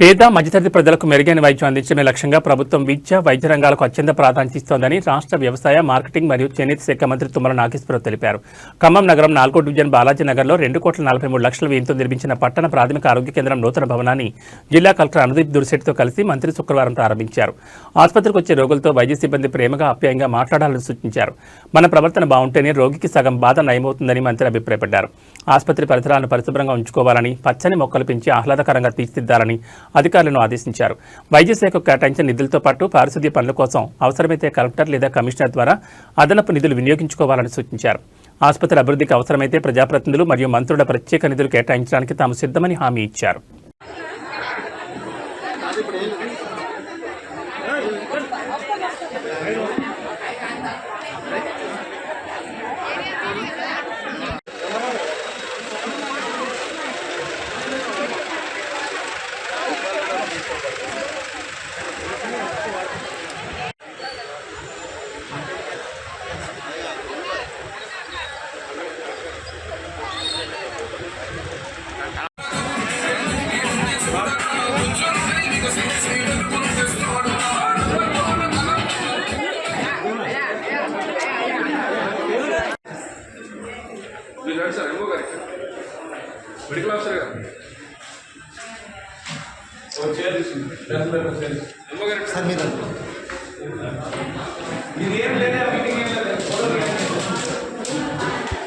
పేద మధ్యతరగతి ప్రజలకు మెరుగైన వైద్యం అందించడమే లక్ష్యంగా ప్రభుత్వం విద్య వైద్య రంగాలకు అత్యంత ప్రాధాన్యత ఇస్తోందని రాష్ట్ర వ్యవసాయ మార్కెటింగ్ మరియు చేనేత శాఖ మంత్రి తుమ్మల నాగేశ్వరరావు తెలిపారు. ఖమ్మం నగరం నాలుగో డివిజన్ బాలాజీ నగర్లో రెండు కోట్ల నలభై మూడు లక్షల వ్యయంతో నిర్మించిన పట్టణ ప్రాథమిక ఆరోగ్య కేంద్రం నూతన భవనాన్ని జిల్లా కలెక్టర్ అనుదీప్ దుర్శెట్టితో కలిసి మంత్రి శుక్రవారం ప్రారంభించారు. ఆసుపత్రికి వచ్చే రోగులతో వైద్య సిబ్బంది ప్రేమగా ఆప్యాయంగా మాట్లాడాలని సూచించారు. మన ప్రవర్తన బాగుంటేనే రోగికి సగం బాధ నయమవుతుందని మంత్రి అభిప్రాయపడ్డారు. ఆసుపత్రి పరిసరాలను పరిశుభ్రంగా ఉంచుకోవాలని పచ్చని మొక్కలు పెంచి ఆహ్లాదకరంగా తీర్చిదిద్దాలని అధికారులను ఆదేశించారు. వైద్యశాఖకు కేటాయించిన నిధులతో పాటు పారిశుద్ధ్య పనుల కోసం అవసరమైతే కలెక్టర్ లేదా కమిషనర్ ద్వారా అదనపు నిధులు వినియోగించుకోవాలని సూచించారు. ఆసుపత్రి అభివృద్ధికి అవసరమైతే ప్రజాప్రతినిధులు మరియు మంత్రుల ప్రత్యేక నిధులు కేటాయించడానికి తాము సిద్ధమని హామీ ఇచ్చారు. మెడికల్ ఆఫీసర్ గారు ఎంఓ గారు సార్ మీద ఏం